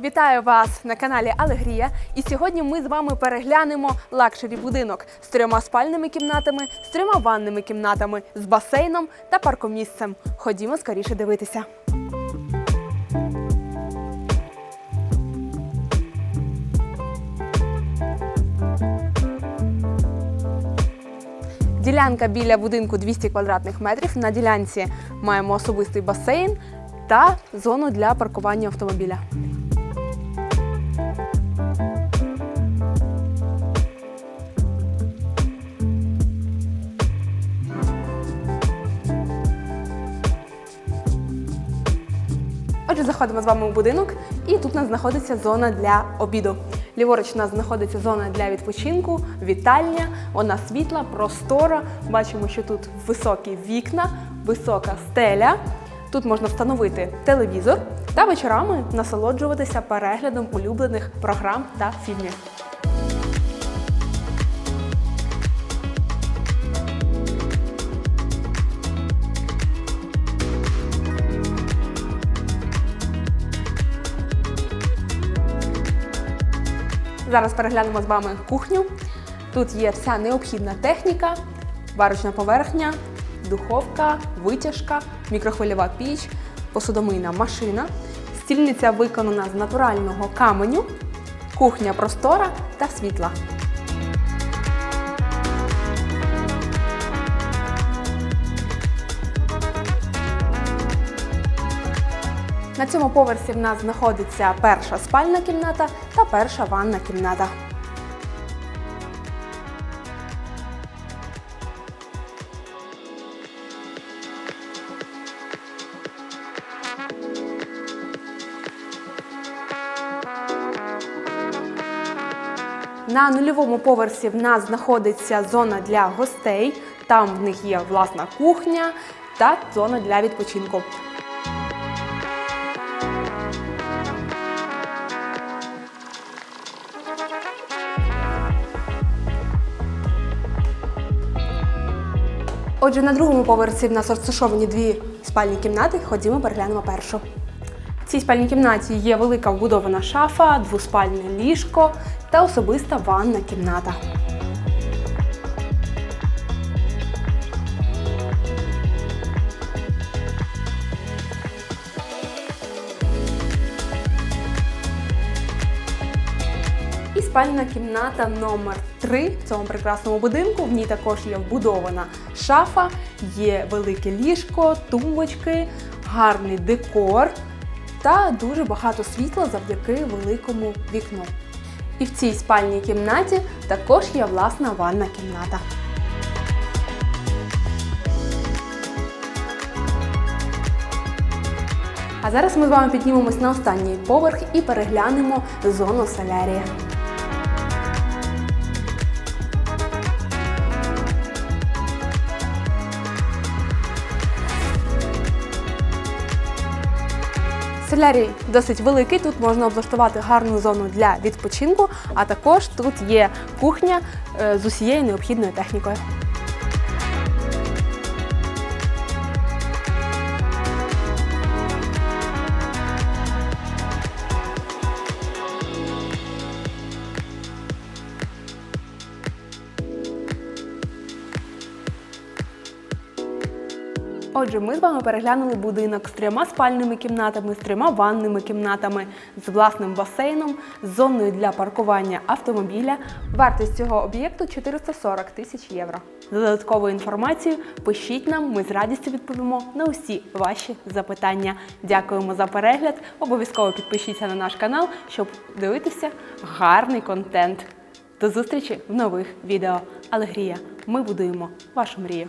Вітаю вас на каналі Алегрія. І сьогодні ми з вами переглянемо лакшері будинок з трьома спальними кімнатами, з трьома ванними кімнатами, з басейном та паркомісцем. Ходімо скоріше дивитися. Ділянка біля будинку 200 квадратних метрів. На ділянці маємо особистий басейн та зону для паркування автомобіля. Отже, заходимо з вами у будинок, і тут у нас знаходиться зона для обіду. Ліворуч у нас знаходиться зона для відпочинку, вітальня. Вона світла, простора. Бачимо, що тут високі вікна, висока стеля. Тут можна встановити телевізор та вечорами насолоджуватися переглядом улюблених програм та фільмів. Зараз переглянемо з вами кухню. Тут є вся необхідна техніка, варочна поверхня, духовка, витяжка, мікрохвильова піч, посудомийна машина. Стільниця виконана з натурального каменю, кухня простора та світла. На цьому поверсі в нас знаходиться перша спальна кімната та перша ванна кімната. На нульовому поверсі в нас знаходиться зона для гостей. Там в них є власна кухня та зона для відпочинку. Отже, на другому поверсі в нас розташовані дві спальні кімнати. Ходімо, переглянемо першу. В цій спальній кімнаті є велика вбудована шафа, двоспальне ліжко та особиста ванна кімната. Спальна кімната номер 3 в цьому прекрасному будинку. В ній також є вбудована шафа, є велике ліжко, тумбочки, гарний декор та дуже багато світла завдяки великому вікну. І в цій спальній кімнаті також є власна ванна кімната. А зараз ми з вами піднімемось на останній поверх і переглянемо зону солярія. Солярій досить великий. Тут можна облаштувати гарну зону для відпочинку, а також тут є кухня е, з усією необхідною технікою. Отже, ми з вами переглянули будинок з трьома спальними кімнатами, з трьома ванними кімнатами, з власним басейном, з зоною для паркування автомобіля. Вартість цього об'єкту 440 тисяч євро. За додатковою інформацією пишіть нам, ми з радістю відповімо на усі ваші запитання. Дякуємо за перегляд. Обов'язково підпишіться на наш канал, щоб дивитися гарний контент. До зустрічі в нових відео. Алегрія. Ми будуємо вашу мрію.